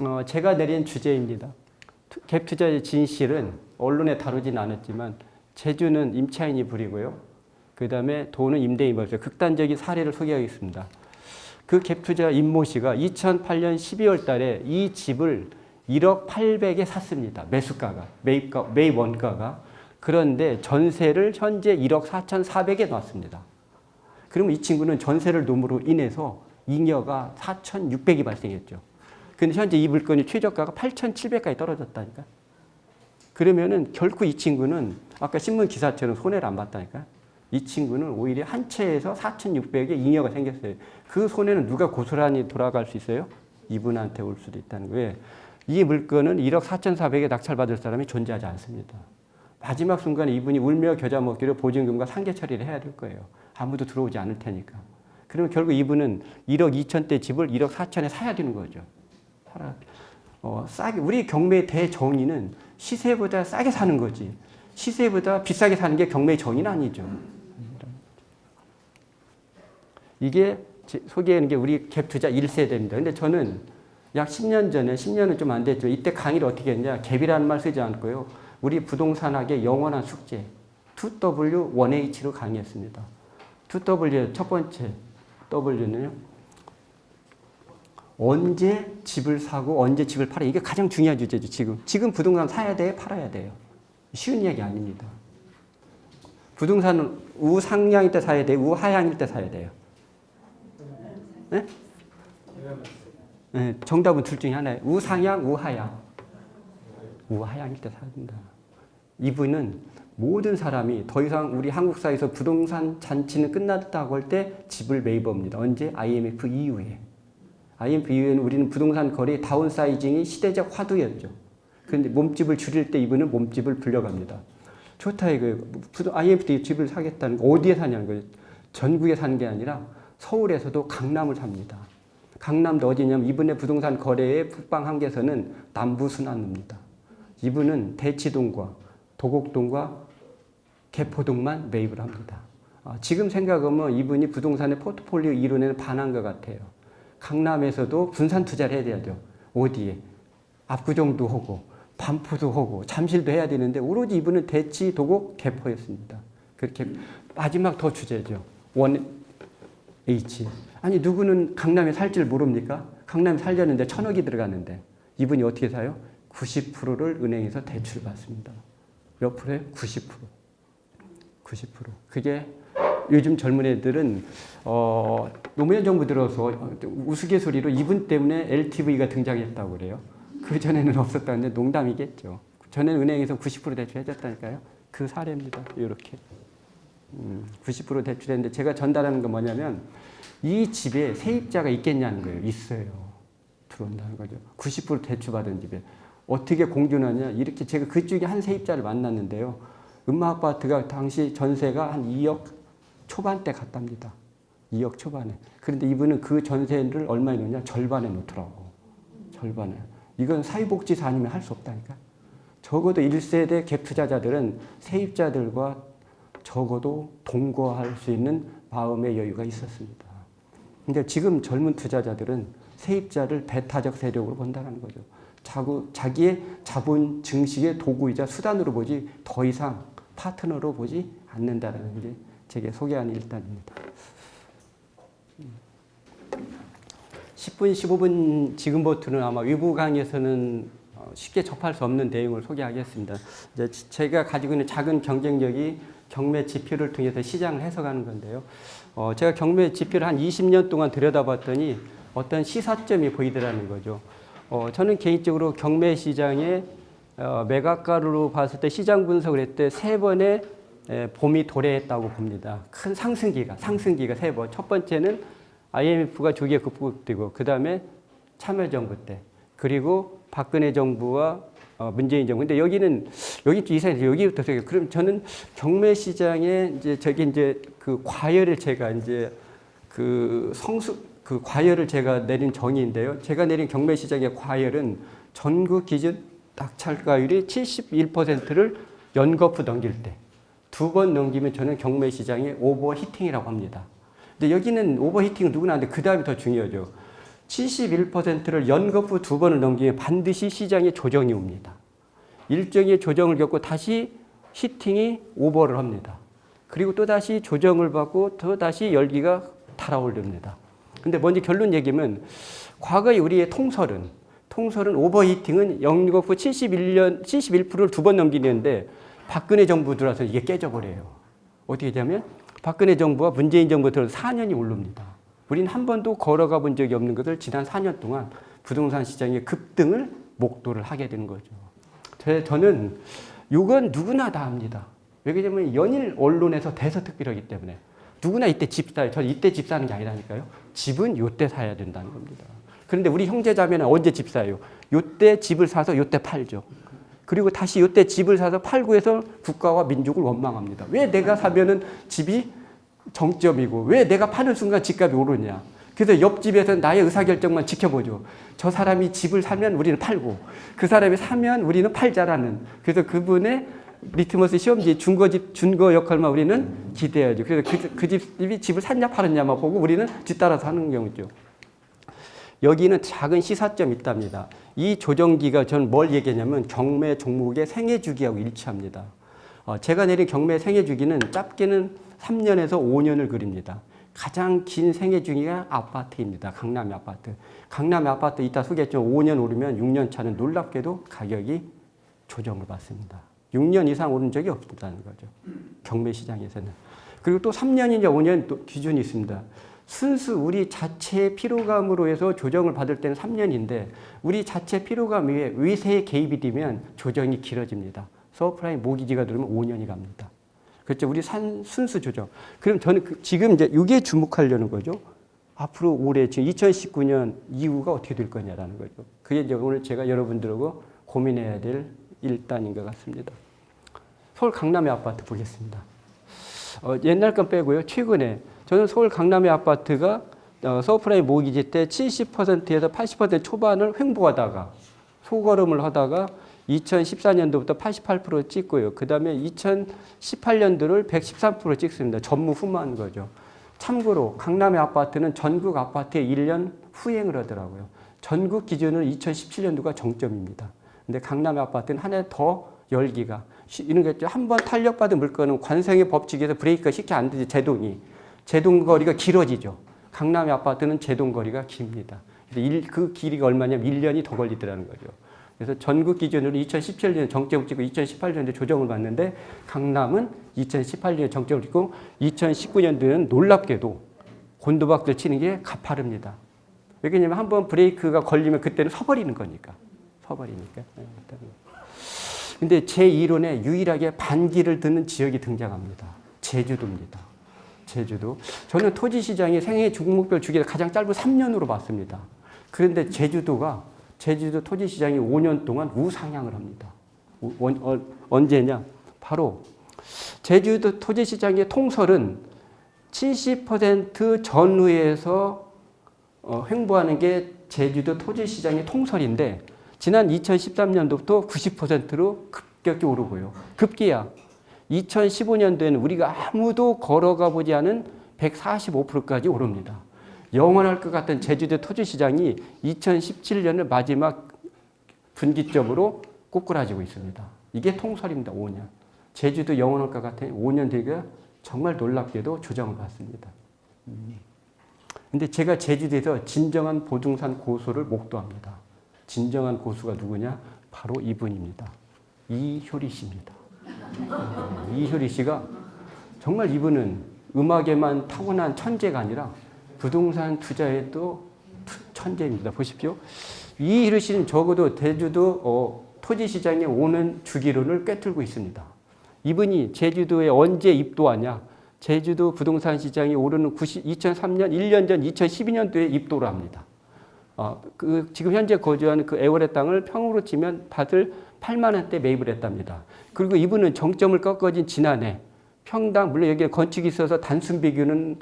어, 제가 내린 주제입니다. 투- 갭 투자의 진실은 언론에 다루진 않았지만 제주는 임차인이 부리고요. 그 다음에 돈은 벌어요. 극단적인 사례를 소개하겠습니다. 그 갭 투자 임모 씨가 2008년 12월 달에 이 집을 1억 800에 샀습니다. 매수가가, 매입가, 매입 원가가. 그런데 전세를 현재 1억 4,400에 놨습니다. 그러면 이 친구는 전세를 놓음으로 인해서 잉여가 4,600이 발생했죠. 근데 현재 이 물건이 최저가가 8,700까지 떨어졌다니까. 그러면은 결코 이 친구는 아까 신문 기사처럼 손해를 안 봤다니까. 이 친구는 오히려 한 채에서 4,600의 잉여가 생겼어요. 그 손해는 누가 고스란히 돌아갈 수 있어요? 이분한테 올 수도 있다는 거예요. 이 물건은 1억 4,400에 낙찰받을 사람이 존재하지 않습니다. 마지막 순간에 이분이 울며 겨자 먹기로 보증금과 상계 처리를 해야 될 거예요. 아무도 들어오지 않을 테니까. 그러면 결국 이분은 1억 2천대 집을 1억 4천에 사야 되는 거죠. 팔아. 어, 싸게 우리 경매 대정의는 시세보다 싸게 사는 거지. 시세보다 비싸게 사는 게 경매 정의는 아니죠. 이게 제- 소개하는 게 우리 갭 투자 1세대입니다. 근데 저는 약 10년 전에 10년은 좀 안 됐죠. 이때 강의를 어떻게 했냐? 갭이라는 말 쓰지 않고요. 우리 부동산학의 영원한 숙제 2W 1H로 강의했습니다. 2W 첫 번째 W는요. 언제 집을 사고 언제 집을 팔아 이게 가장 중요한 주제죠. 지금 지금 부동산 사야 돼 팔아야 돼요. 쉬운 이야기 아닙니다. 부동산은 우상향일 때 사야 돼 우하향일 때 사야 돼요. 네? 네, 정답은 둘 중에 하나예요. 우상향 우하향. 우하향일 때 사야 된다. 이분은 모든 사람이 더 이상 우리 한국 사회에서 부동산 잔치는 끝났다고 할 때 집을 매입합니다. 언제? IMF 이후에. IMF 이후에는 우리는 부동산 거래 다운사이징이 시대적 화두였죠. 그런데 몸집을 줄일 때 이분은 몸집을 불려갑니다. 좋다 이거예요. IMF 때 집을 사겠다는 거 어디에 사냐는 거예요. 전국에 사는 게 아니라 서울에서도 강남을 삽니다. 강남도 어디냐면 이분의 부동산 거래의 북방 한계선은 남부 순환로입니다. 이분은 대치동과 도곡동과 개포동만 매입을 합니다. 아, 지금 생각하면 이분이 부동산의 포트폴리오 이론에는 반한 것 같아요. 강남에서도 분산 투자를 해야 되죠. 어디에? 압구정도 하고 반포도 하고 잠실도 해야 되는데 오로지 이분은 대치, 도곡, 개포였습니다. 그렇게 마지막 더 주제죠. 원 H. 아니 누구는 강남에 살 줄 모릅니까? 강남에 살려는데 천억이 들어가는데 이분이 어떻게 사요? 90%를 은행에서 대출 받습니다. 몇 프로예요? 90%. 90%. 그게 요즘 젊은 애들은 어, 노무현 정부 들어서 우스갯소리로 이분 때문에 LTV가 등장했다고 그래요. 그 전에는 없었다는데 농담이겠죠. 전에는 은행에서 90% 대출해줬다니까요. 그 사례입니다. 이렇게. 음, 90% 대출했는데 제가 전달하는 건 뭐냐면 이 집에 세입자가 있겠냐는 거예요. 있어요. 들어온다는 거죠. 90% 대출받은 집에. 어떻게 공존하냐. 이렇게 제가 그쪽에 한 세입자를 만났는데요. 음마 아파트가 당시 전세가 한 2억 초반대 갔답니다. 2억 초반에. 그런데 이분은 그 전세를 얼마에 놓냐? 절반에 놓더라고. 절반에. 이건 사회복지사 아니면 할 수 없다니까. 적어도 1세대 갭 투자자들은 세입자들과 적어도 동거할 수 있는 마음의 여유가 있었습니다. 근데 지금 젊은 투자자들은 세입자를 배타적 세력으로 본다는 거죠. 자구, 자기의 자본 증식의 도구이자 수단으로 보지 더 이상 파트너로 보지 않는다는 게 제게 소개하는 일단입니다. 10분, 15분 지금부터는 아마 외부 강의에서는 어, 쉽게 접할 수 없는 내용을 소개하겠습니다. 이제 지- 제가 가지고 있는 작은 경쟁력이 경매 지표를 통해서 시장을 해석하는 건데요. 어, 제가 경매 지표를 한 20년 동안 들여다봤더니 어떤 시사점이 보이더라는 거죠. 어, 저는 개인적으로 경매 시장의 어, 매각가로 봤을 때 시장 분석을 했을 때 세 번의 에, 봄이 도래했다고 봅니다. 큰 상승기가, 상승기가 세 번. 첫 번째는 IMF가 조기에 극복되고, 그 다음에 참여정부 때, 그리고 박근혜 정부와 어, 문재인 정부. 근데 여기는, 여기 좀 이상해서 여기부터 세요 그럼 저는 경매 시장에 이제 저기 이제 그 과열을 제가 이제 그 성수, 그 과열을 제가 내린 정의인데요. 제가 내린 경매 시장의 과열은 전국 기준 낙찰가율이 71%를 연거푸 넘길 때. 두 번 넘기면 저는 경매 시장의 오버히팅이라고 합니다. 근데 여기는 오버히팅은 누구나 하는데 그 다음이 더 중요하죠. 71%를 연거푸 두 번을 넘기면 반드시 시장에 조정이 옵니다. 일정의 조정을 겪고 다시 히팅이 오버를 합니다. 그리고 또 다시 조정을 받고 또 다시 열기가 달아오릅니다. 근데 먼저 결론 얘기면 과거의 우리의 통설은 통설은 오버히팅은 연거푸 71년 71%를 두 번 넘기는데 박근혜 정부 들어서 이게 깨져버려요. 어떻게 되냐면 박근혜 정부와 문재인 정부 들어서 4년이 오릅니다. 우리는 한 번도 걸어가 본 적이 없는 것을 지난 4년 동안 부동산 시장의 급등을 목도를 하게 되는 거죠. 제- 저는 이건 누구나 다 합니다. 왜냐하면 연일 언론에서 대서특필하기 때문에 누구나 이때 집 사요. 저는 이때 집 사는 게 아니라니까요. 집은 요때 사야 된다는 겁니다. 그런데 우리 형제자매는 언제 집 사요? 요때 집을 사서 요때 팔죠. 그리고 다시 요때 집을 사서 팔고 해서 국가와 민족을 원망합니다. 왜 내가 사면은 집이 정점이고 왜 내가 파는 순간 집값이 오르냐. 그래서 옆집에서 나의 의사결정만 지켜보죠. 저 사람이 집을 사면 우리는 팔고 그 사람이 사면 우리는 팔자라는 그래서 그분의 리트머스 시험지 준거집 준거 역할만 우리는 기대해야죠. 그래서 그, 그 집이 집을 샀냐 팔았냐만 보고 우리는 뒤따라서 하는 경우죠. 여기는 작은 시사점이 있답니다. 이 조정기가 저는 뭘 얘기하냐면 경매 종목의 생애 주기하고 일치합니다. 어, 제가 내린 경매 생애 주기는 짧게는 3년에서 5년을 그립니다. 가장 긴 생애 주기가 아파트입니다. 강남의 아파트. 강남의 아파트 이따 소개했지만 5년 오르면 6년 차는 놀랍게도 가격이 조정을 받습니다. 6년 이상 오른 적이 없다는 거죠. 경매 시장에서는. 그리고 또 3년이냐 5년 또 기준이 있습니다. 순수 우리 자체의 피로감으로 해서 조정을 받을 때는 3년인데 우리 자체 피로감 위에 위세의 개입이 되면 조정이 길어집니다. 서프라임 모기지가 들으면 5년이 갑니다. 그렇죠. 우리 산, 순수 조정. 그럼 저는 그 지금 이제 이게 주목하려는 거죠. 앞으로 올해 지금 2019년 이후가 어떻게 될 거냐라는 거죠. 그게 이제 오늘 제가 여러분들하고 고민해야 될 일단인 것 같습니다. 서울 강남의 아파트 보겠습니다. 어, 옛날 건 빼고요. 최근에 저는 서울 강남의 아파트가 어, 서프라임 모기지 때 70%에서 80% 초반을 횡보하다가 소걸음을 하다가 2014년도부터 88% 찍고요. 그 다음에 2018년도를 113% 찍습니다. 전무후무한 거죠. 참고로 강남의 아파트는 전국 아파트의 1년 후행을 하더라고요. 전국 기준으로 2017년도가 정점입니다. 근데 강남의 아파트는 한 해 더 열기가 시- 이런 거죠. 한번 탄력받은 물건은 관성의 법칙에서 브레이크가 쉽게 안 되지 제동이 제동 거리가 길어지죠. 강남의 아파트는 제동 거리가 깁니다. 그 길이가 얼마냐면 1년이 더 걸리더라는 거죠. 그래서 전국 기준으로 2017년 정점을 찍고 2018년도에 조정을 받는데 강남은 2018년에 정점을 찍고 2019년도에는 놀랍게도 곤도박질 치는 게 가파릅니다. 왜냐면 한 번 브레이크가 걸리면 그때는 서버리는 거니까. 서버리니까. 네, 근데 제 이론에 유일하게 반기를 드는 지역이 등장합니다. 제주도입니다. 제주도. 저는 토지 시장의 생애 중목별 주기를 가장 짧은 3년으로 봤습니다. 그런데 제주도가 제주도 토지 시장이 5년 동안 우상향을 합니다. 우- 원- 어, 언제냐? 바로 제주도 토지 시장의 통설은 70% 전후에서 어, 횡보하는 게 제주도 토지 시장의 통설인데 지난 2013년도부터 90%로 급격히 오르고요. 급기야 2015년도에는 우리가 아무도 걸어가 보지 않은 145%까지 오릅니다. 영원할 것 같은 제주도 토지 시장이 2017년을 마지막 분기점으로 꼬꾸라지고 있습니다. 이게 통설입니다. 5년. 제주도 영원할 것 같은 5년 뒤가 정말 놀랍게도 조정을 받습니다. 음. 근데 제가 제주도에서 진정한 부동산 고수를 목도합니다. 진정한 고수가 누구냐? 바로 이분입니다. 이효리 씨입니다. 음, 이효리 씨가 정말 이분은 음악에만 타고난 천재가 아니라 부동산 투자에도 투- 천재입니다. 보십시오. 이효리 씨는 적어도 제주도 어, 토지 시장에 오는 주기론을 꿰뚫고 있습니다. 이분이 제주도에 언제 입도하냐? 제주도 부동산 시장이 오르는 90, 2003년 1년 전 2012년도에 입도를 합니다. 어, 그 지금 현재 거주하는 그 애월의 땅을 평으로 치면 밭을 8만 원대 매입을 했답니다. 그리고 이분은 정점을 꺾어진 지난해 평당 물론 여기에 건축이 있어서 단순 비교는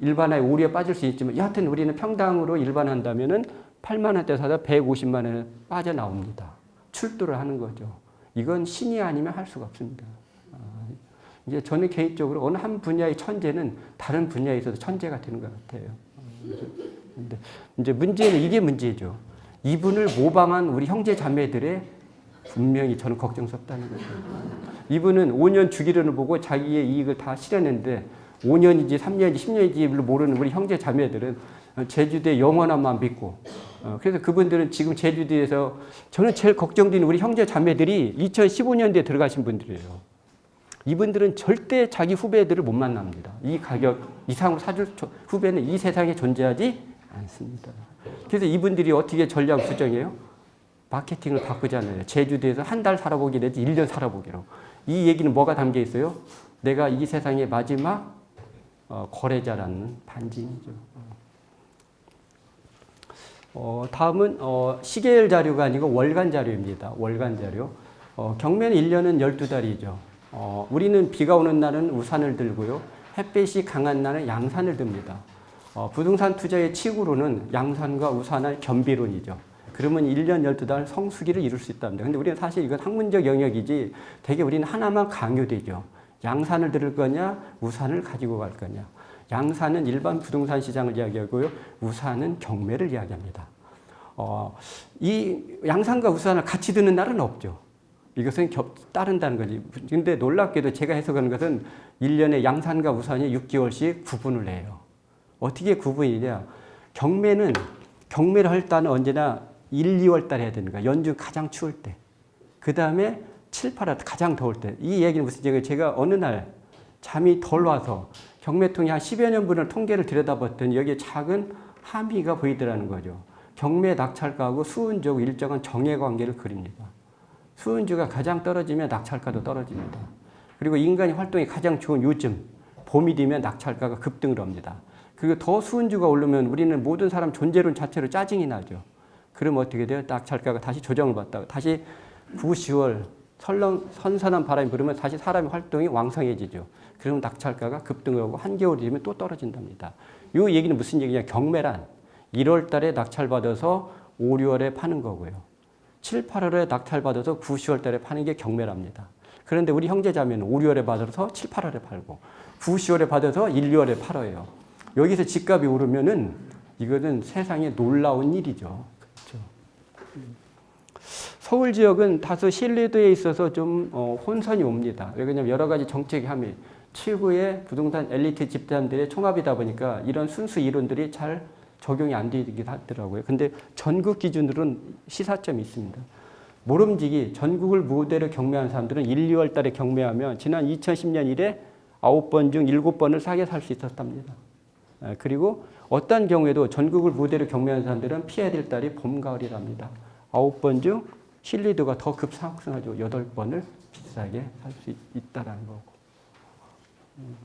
일반화에 오류에 빠질 수 있지만 여하튼 우리는 평당으로 일반한다면은 8만 원대 사다 150만 원에 빠져나옵니다. 출두를 하는 거죠. 이건 신이 아니면 할 수가 없습니다. 아, 이제 저는 개인적으로 어느 한 분야의 천재는 다른 분야에 있어서 천재가 되는 것 같아요. 근데 이제 문제는 이게 문제죠. 이분을 모방한 우리 형제 자매들의 분명히 저는 걱정스럽다는 거죠. 이분은 5년 주기론을 보고 자기의 이익을 다 실현했는데 5년인지 3년인지 10년인지 모르는 우리 형제 자매들은 제주도의 영원함만 믿고 어, 그래서 그분들은 지금 제주도에서 저는 제일 걱정되는 우리 형제 자매들이 2015년도에 들어가신 분들이에요. 이분들은 절대 자기 후배들을 못 만납니다. 이 가격 이상으로 사줄 조- 후배는 이 세상에 존재하지 않습니다. 그래서 이분들이 어떻게 전략 수정해요? 마케팅을 바꾸잖아요. 제주도에서 한 달 살아보기 내지 1년 살아보기로. 이 얘기는 뭐가 담겨 있어요? 내가 이 세상의 마지막 어, 거래자라는 반증이죠. 어, 다음은 어, 시계열 자료가 아니고 월간 자료입니다. 월간 자료. 어, 경매는 1년은 12달이죠. 어, 우리는 비가 오는 날은 우산을 들고요. 햇빛이 강한 날은 양산을 듭니다. 어, 부동산 투자의 치구로는 양산과 우산의 겸비론이죠. 그러면 1년 12달 성수기를 이룰 수 있답니다. 근데 우리는 사실 이건 학문적 영역이지 되게 우리는 하나만 강요되죠. 양산을 들을 거냐, 우산을 가지고 갈 거냐. 양산은 일반 부동산 시장을 이야기하고요. 우산은 경매를 이야기합니다. 어, 이 양산과 우산을 같이 드는 날은 없죠. 이것은 겹, 따른다는 거지. 근데 놀랍게도 제가 해석하는 것은 1년에 양산과 우산이 6개월씩 구분을 해요. 어떻게 구분이냐. 경매는, 경매를 할 때는 언제나 1, 2월 달에 해야 되는 거야. 연중 가장 추울 때. 그 다음에 7, 8월 가장 더울 때. 이 얘기는 무슨 얘기예요? 제가 어느 날 잠이 덜 와서 경매통이 한 10여 년 분을 통계를 들여다봤더니 여기에 작은 함의가 보이더라는 거죠. 경매 낙찰가하고 수은주하고 일정한 정해 관계를 그립니다. 수은주가 가장 떨어지면 낙찰가도 떨어집니다. 그리고 인간이 활동이 가장 좋은 요즘 봄이 되면 낙찰가가 급등을 합니다. 그리고 더 수은주가 오르면 우리는 모든 사람 존재론 자체로 짜증이 나죠. 그럼 어떻게 돼요? 낙찰가가 다시 조정을 받다가 다시 9, 10월 설렁 선선한 바람이 불으면 다시 사람의 활동이 왕성해지죠. 그러면 낙찰가가 급등을 하고 한겨울이 되면 또 떨어진답니다. 이 얘기는 무슨 얘기냐? 경매란 1월 달에 낙찰 받아서 5, 6월에 파는 거고요. 7, 8월에 낙찰 받아서 9, 10월 달에 파는 게 경매랍니다. 그런데 우리 형제자매는 5, 6월에 받아서 7, 8월에 팔고 9, 10월에 받아서 1, 2월에 팔아요. 여기서 집값이 오르면은 이거는 세상에 놀라운 일이죠. 서울 지역은 다소 신뢰도에 있어서 좀 어, 혼선이 옵니다. 왜냐하면 여러 가지 정책이 함이 최고의 부동산 엘리트 집단들의 총합이다 보니까 이런 순수 이론들이 잘 적용이 안 되긴 하더라고요. 근데 전국 기준으로는 시사점이 있습니다. 모름지기 전국을 무대로 경매한 사람들은 1, 2월 달에 경매하면 지난 2010년 이래 9번 중 7번을 싸게 살 수 있었답니다. 아, 그리고 어떤 경우에도 전국을 무대로 경매한 사람들은 피해야 될 달이 봄, 가을이랍니다. 9번 중 신뢰도가 더 급상승하죠. 8번을 비싸게 살 수 있다라는 거고. 음.